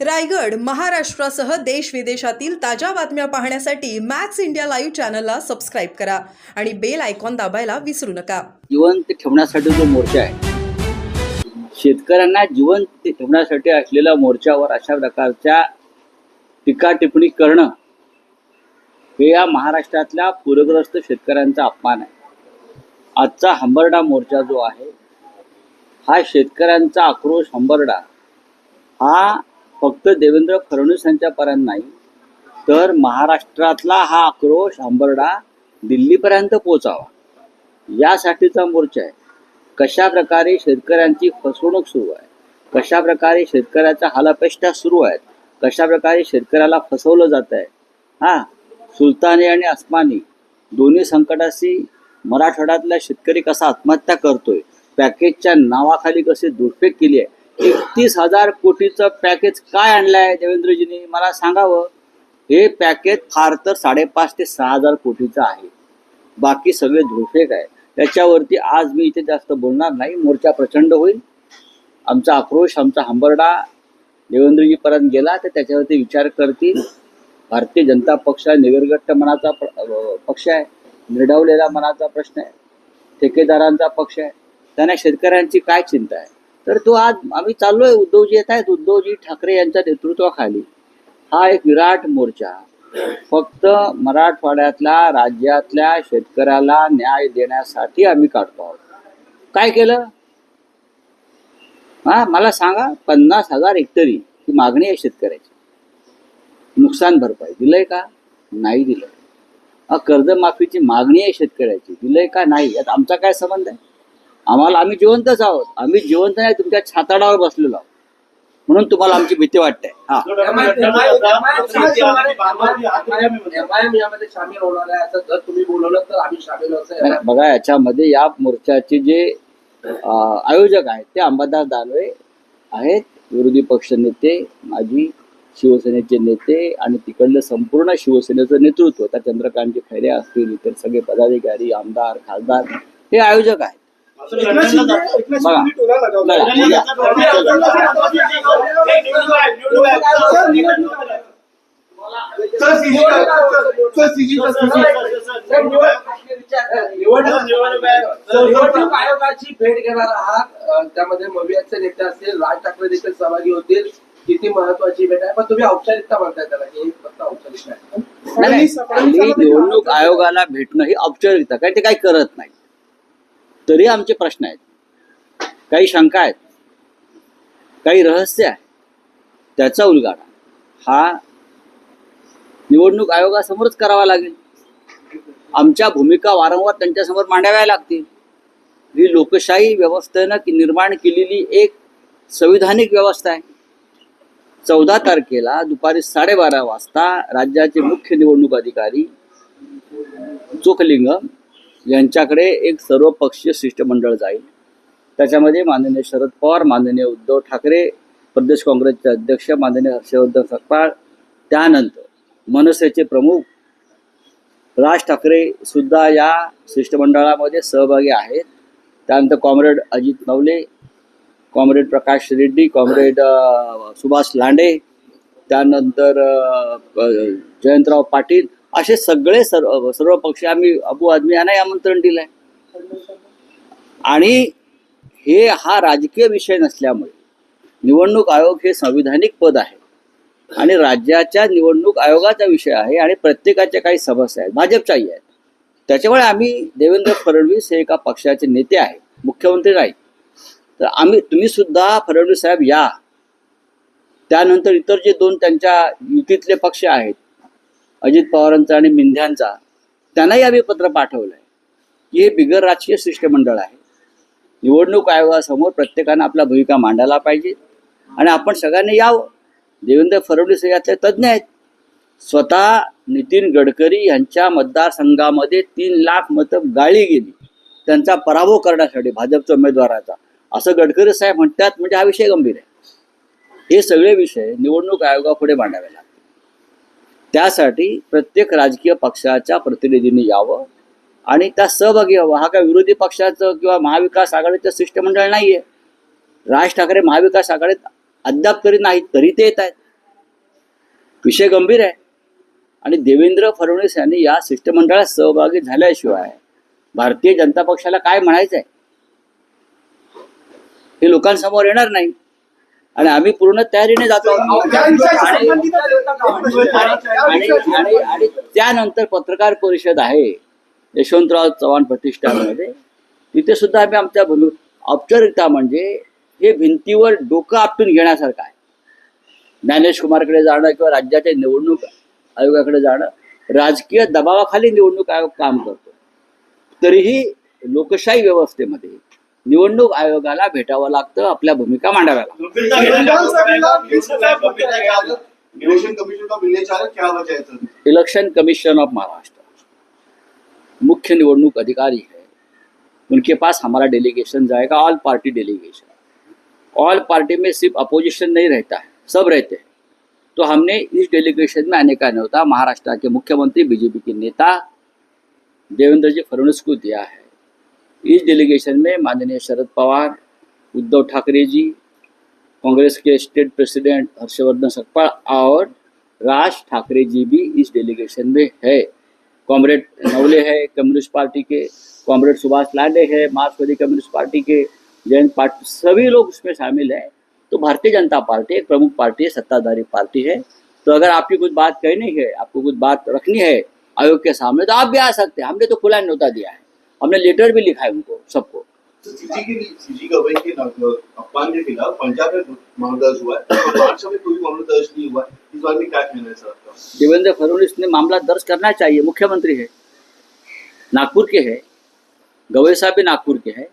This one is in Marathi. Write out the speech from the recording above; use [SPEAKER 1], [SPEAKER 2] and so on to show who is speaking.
[SPEAKER 1] रायगड महाराष्ट्रासह देश विदेशातील ताज्या बातम्या पाहण्यासाठी मॅक्स इंडिया लाईव्ह चॅनलला सबस्क्राईब करा आणि बेल आयकॉन दाबायला विसरू नका.
[SPEAKER 2] जिवंत ठेवण्यासाठी जो मोर्चा आहे शेतकऱ्यांना जिवंत ठेवण्यासाठी असलेल्या मोर्चावर अशा प्रकारच्या टीका टिप्पणी करणं हे या महाराष्ट्रातल्या पूरग्रस्त शेतकऱ्यांचा अपमान आहे. आजचा हंबरडा मोर्चा जो आहे हा शेतकऱ्यांचा आक्रोश हंबरडा हा फक्त देवेंद्र फडणवीस यांच्यापर्यंत नाही तर महाराष्ट्रातला हा आक्रोश आंबरडा दिल्लीपर्यंत पोचावा यासाठीचा मोर्चा आहे. कशा प्रकारे शेतकऱ्यांची फसवणूक सुरू आहे कशा प्रकारे शेतकऱ्याच्या हालापेष्टा सुरू आहेत कशा प्रकारे शेतकऱ्याला फसवलं जात आहे हा सुलतानी आणि अस्मानी दोन्ही संकटाशी मराठवाड्यातला शेतकरी कसा आत्महत्या करतोय पॅकेजच्या नावाखाली कसे दुर्फेक केली आहे एकतीस हजार कोटीचं पॅकेज काय आणलं आहे मला सांगावं. हे पॅकेज फार तर साडेपाच ते सहा हजार कोटीचं आहे. बाकी सगळे धुळफेक आहे. त्याच्यावरती आज मी इथे जास्त बोलणार नाही. मोर्चा प्रचंड होईल. आमचा आक्रोश आमचा हंबरडा देवेंद्रजीपर्यंत गेला तर त्याच्यावरती विचार करतील. भारतीय जनता पक्ष हा निवर्गट्ट मनाचा प- पक्ष आहे. निर्ढवलेला मनाचा प्रश्न आहे. ठेकेदारांचा पक्ष आहे. त्यांना शेतकऱ्यांची काय चिंता आहे? तर तो आज आम्ही चाललोय उद्धवजी येत आहेत उद्धवजी ठाकरे यांच्या नेतृत्वाखाली. हा एक विराट मोर्चा. फक्त मराठवाड्यातल्या राज्यातल्या शेतकऱ्याला न्याय देण्यासाठी आम्ही काढतो आहोत. काय केलं? हा मला सांगा पन्नास हजार हेक्टरी ही मागणी आहे शेतकऱ्याची. नुकसान भरपाई दिलंय का? नाही दिलंय. कर्जमाफीची मागणी आहे शेतकऱ्याची. दिलंय का? नाही. यात आमचा काय संबंध आहे? आम्हाला आम्ही जिवंतच आहोत. आम्ही जिवंत नाही तुमच्या छाताडावर बसलेलो आहोत. म्हणून तुम्हाला आमची भीती वाटते. हा. नाही, बघा याच्यामध्ये या मोर्चाचे जे अं, आयोजक आहेत ते अंबादास दानवे आहेत विरोधी पक्ष नेते माजी शिवसेनेचे नेते आणि तिकडलं संपूर्ण शिवसेनेचं नेतृत्व त्या चंद्रकांतजी खैरे असतील इतर सगळे पदाधिकारी आमदार खासदार हे आयोजक आहेत.
[SPEAKER 3] निवडणूक आयोगाची भेट घेणार आहात त्यामध्ये मवियाचे नेते असतील राज ठाकरे देखील सहभागी होतील किती महत्वाची भेट आहे पण तुम्ही औपचारिकता म्हणताय त्याला की ही फक्त औपचारिकता
[SPEAKER 2] निवडणूक आयोगाला भेटणं ही औपचारिकता काय ते काही करत नाही तरी आमचे प्रश्न आहेत. काही शंका आहेत. काही रहस्य आहे. त्याचा उलगाडा. हा निवडणूक आयोगासमोरच करावा लागेल. आमच्या भूमिका वारंवार त्यांच्यासमोर मांडाव्या लागतील. ही लोकशाही व्यवस्थेनं की निर्माण केलेली एक संविधानिक व्यवस्था आहे. चौदा तारखेला दुपारी साडेबारा वाजता राज्याचे मुख्य निवडणूक अधिकारी चोखलिंगम यांच्याकडे एक सर्वपक्षीय शिष्टमंडळ जाईल. त्याच्यामध्ये माननीय शरद पवार माननीय उद्धव ठाकरे प्रदेश काँग्रेसचे अध्यक्ष माननीय हर्षवर्धन सकपाळ त्यानंतर मनसेचे प्रमुख राज ठाकरे सुद्धा या शिष्टमंडळामध्ये सहभागी आहेत. त्यानंतर comrade Ajit Navale comrade Prakash Reddy comrade Subhash Lande त्यानंतर जयंतराव पाटील असे सगळे सर्व सर्व पक्ष आम्ही अबू आदमी यांनाही आमंत्रण दिलं आहे आणि हे हा राजकीय विषय नसल्यामुळे निवडणूक आयोग हे संविधानिक पद आहे. आणि राज्याच्या निवडणूक आयोगाचा विषय आहे आणि प्रत्येकाच्या काही समस्या आहेत. भाजपच्याही आहेत. त्याच्यामुळे आम्ही देवेंद्र फडणवीस हे एका पक्षाचे नेते आहेत. मुख्यमंत्री नाही तर आम्ही तुम्ही सुद्धा फडणवीस साहेब या. त्यानंतर इतर जे दोन त्यांच्या युतीतले पक्ष आहेत अजित पवारांचा आणि मिंध्यांचा त्यांनाही आम्ही पत्र पाठवलं आहे की हे बिगर राजकीय शिष्टमंडळ आहे. निवडणूक आयोगासमोर प्रत्येकानं आपला भूमिका मांडायला पाहिजे. आणि आपण सगळ्यांनी यावं देवेंद्र फडणवीस यातले तज्ज्ञ आहेत. स्वतः नितीन गडकरी यांच्या मतदारसंघामध्ये तीन लाख मतं गाळली गेली. त्यांचा पराभव करण्यासाठी भाजपच्या उमेदवाराचा असं गडकरी साहेब म्हणतात म्हणजे हा विषय गंभीर आहे. हे सगळे विषय निवडणूक आयोगापुढे मांडावे लागतात. त्यासाठी प्रत्येक राजकीय पक्षाच्या प्रतिनिधींनी यावं आणि त्या सहभागी व्हावं. हा काय विरोधी पक्षाचं किंवा महाविकास आघाडीचं शिष्टमंडळ नाहीये. राज ठाकरे महाविकास आघाडीत अद्याप तरी नाहीत तरी ते येत आहेत. विषय गंभीर आहे. आणि देवेंद्र फडणवीस यांनी या शिष्टमंडळात सहभागी झाल्याशिवाय भारतीय जनता पक्षाला काय म्हणायचं आहे हे लोकांसमोर येणार नाही. आणि आम्ही पूर्ण तयारीने जातो. आणि त्यानंतर पत्रकार परिषद आहे यशवंतराव चव्हाण प्रतिष्ठानमध्ये. तिथे सुद्धा आम्ही आमच्या भूमी औपचारिकता म्हणजे हे भिंतीवर डोकं आपटून घेण्यासारखं आहे. ज्ञानेश कुमारकडे जाणं किंवा राज्याच्या निवडणूक आयोगाकडे जाणं राजकीय दबावाखाली निवडणूक आयोग काम करतो. तरीही लोकशाही व्यवस्थेमध्ये निवडणूक आयोगाला भेटावं लागतं आपल्या भूमिका मांडाव्या लागतात
[SPEAKER 4] विधानसभेला इलेक्शन कमीशन का मिलने चाह रहे क्या वजह sir
[SPEAKER 2] election commission of Maharashtra मुख्य निवडणूक अधिकारी है। उनके पास हमारा डेलीगेशन जाएगा all party delegation all party में सिर्फ अपोजिशन नहीं रहता है सब रहते हैं। तो हमने इस डेलीगेशन में आने का न्योता महाराष्ट्र के मुख्यमंत्री बीजेपी के नेता देवेंद्र जी फडणवीस को दिया है। इस डेलीगेशन में माननीय शरद पवार, उद्धव ठाकरे जी, कांग्रेस के स्टेट प्रेसिडेंट हर्षवर्धन सकपाल और राज ठाकरे जी भी इस डेलीगेशन में है। कॉमरेड नवले है, कम्युनिस्ट पार्टी के, कॉमरेड सुभाष लाडे है, मार्क्सवादी कम्युनिस्ट पार्टी के, जयंत पार्टी सभी लोग उसमें शामिल हैं। तो भारतीय जनता पार्टी एक प्रमुख पार्टी है, सत्ताधारी पार्टी है। तो अगर आपकी कुछ बात कहनी है, आपको कुछ बात रखनी है आयोग के सामने तो आप भी आ सकते हैं। हमने तो खुला न्योता दिया है। हमने लेटर भी लिखा है उनको सबको। देवेंद्र फडणवीस ने मामला दर्ज करना चाहिए मुख्यमंत्री है नागपुर के है गवई साहब भी नागपुर के हैं।